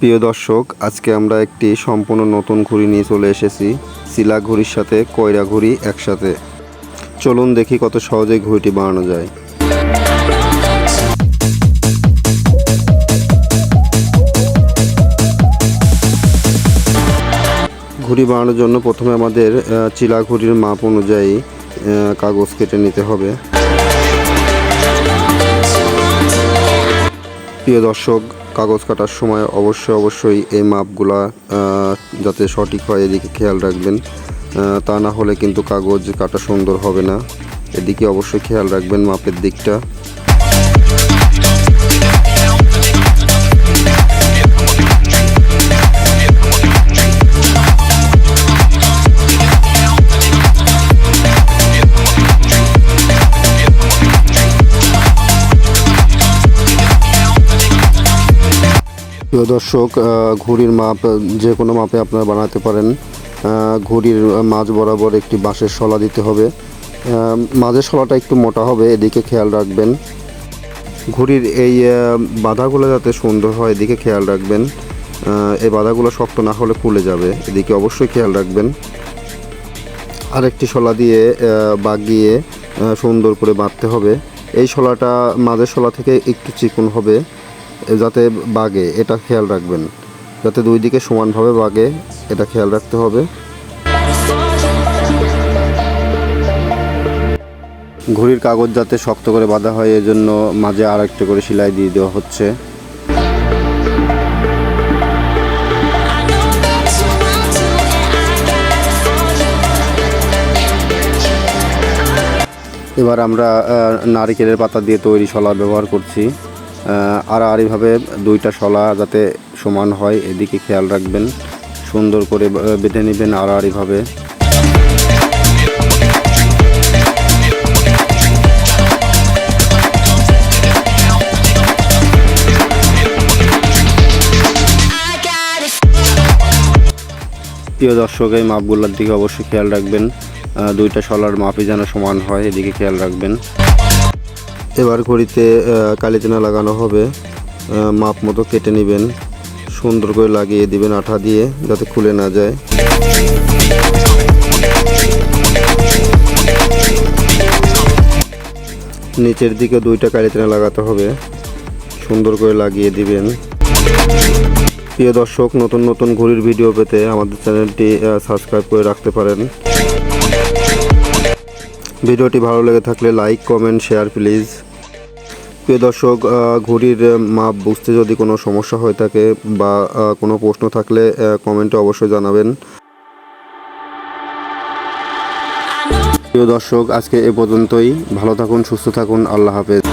প্রিয় দর্শক, আজকে আমরা একটি সম্পূর্ণ নতুন ঘুড়ি নিয়ে চলে এসেছি। শিলা ঘুড়ির সাথে কয়রা ঘুড়ি একসাথে। চলুন দেখি কত সহজে ঘুড়িটি বানানো যায়। ঘুড়ি বানানোর জন্য প্রথমে আমাদের চিলা ঘুড়ির মাপ অনুযায়ী কাগজ কেটে নিতে হবে। প্রিয় দর্শক কাগজ কাটার সময় অবশ্যই অবশ্যই এই মাপগুলা যাতে সঠিক হয়, এদিকে খেয়াল রাখবেন। তা না হলে কিন্তু কাগজ কাটা সুন্দর হবে না। এদিকে অবশ্যই খেয়াল রাখবেন মাপের দিকটা। প্রিয় দর্শক ঘুড়ির মাপ যে কোনো মাপে আপনারা বানাতে পারেন। ঘুড়ির মাঝ বরাবর একটি বাঁশের শলা দিতে হবে। মাঝের শলাটা একটু মোটা হবে, এদিকে খেয়াল রাখবেন। ঘুড়ির এই বাধাগুলো যাতে সুন্দর হয়, এদিকে খেয়াল রাখবেন। এই বাধাগুলো শক্ত না হলে খুলে যাবে, এদিকে অবশ্যই খেয়াল রাখবেন। আরেকটি শলা দিয়ে বাগিয়ে সুন্দর করে বাঁধতে হবে। এই শলাটা মাঝের শলা থেকে একটু চিকন হবে। যাতে বাগে, এটা খেয়াল রাখবেন। যাতে দুই দিকে সমানভাবে বাগে, এটা খেয়াল রাখতে হবে। ঘড়ির কাগজ যাতে শক্ত করে বাঁধা হয়, এজন্য মাঝে আর একটা করে সেলাই দিয়ে দেওয়া হচ্ছে। এবার আমরা নারিকেলের পাতা দিয়ে তৈরি শলা ব্যবহার করছি। আড়াআড়িভাবে দুইটা শলা যাতে সমান হয়, এদিকে খেয়াল রাখবেন। সুন্দর করে বেঁধে নেবেন আড়াআড়িভাবে। প্রিয় দর্শক, এই মাপগুলোর দিকে অবশ্যই খেয়াল রাখবেন। দুইটা শলার মাপই যেন সমান হয়, এদিকে খেয়াল রাখবেন। এবার ঘড়িতে আহ, কালিচেনা লাগানো হবে। মাপ মতো কেটে নেবেন। সুন্দর করে লাগিয়ে দিবেন আঠা দিয়ে যাতে খুলে না যায়। নিচের দিকে দুইটা কালিচেনা লাগাতে হবে। সুন্দর করে লাগিয়ে দিবেন। প্রিয় দর্শক নতুন নতুন ঘড়ির ভিডিও পেতে আমাদের চ্যানেলটি সাবস্ক্রাইব করে রাখতে পারেন। ভিডিওটি ভালো লেগে থাকলে লাইক, কমেন্ট, শেয়ার প্লিজ। প্রিয় দর্শক ঘড়ির মাপ বুঝতে যদি কোনো সমস্যা হয়ে থাকে বা কোনো প্রশ্ন থাকলে কমেন্টে অবশ্যই জানাবেন। প্রিয় দর্শক, আজকে এ পর্যন্তই। ভালো থাকুন, সুস্থ থাকুন। আল্লাহ হাফেজ।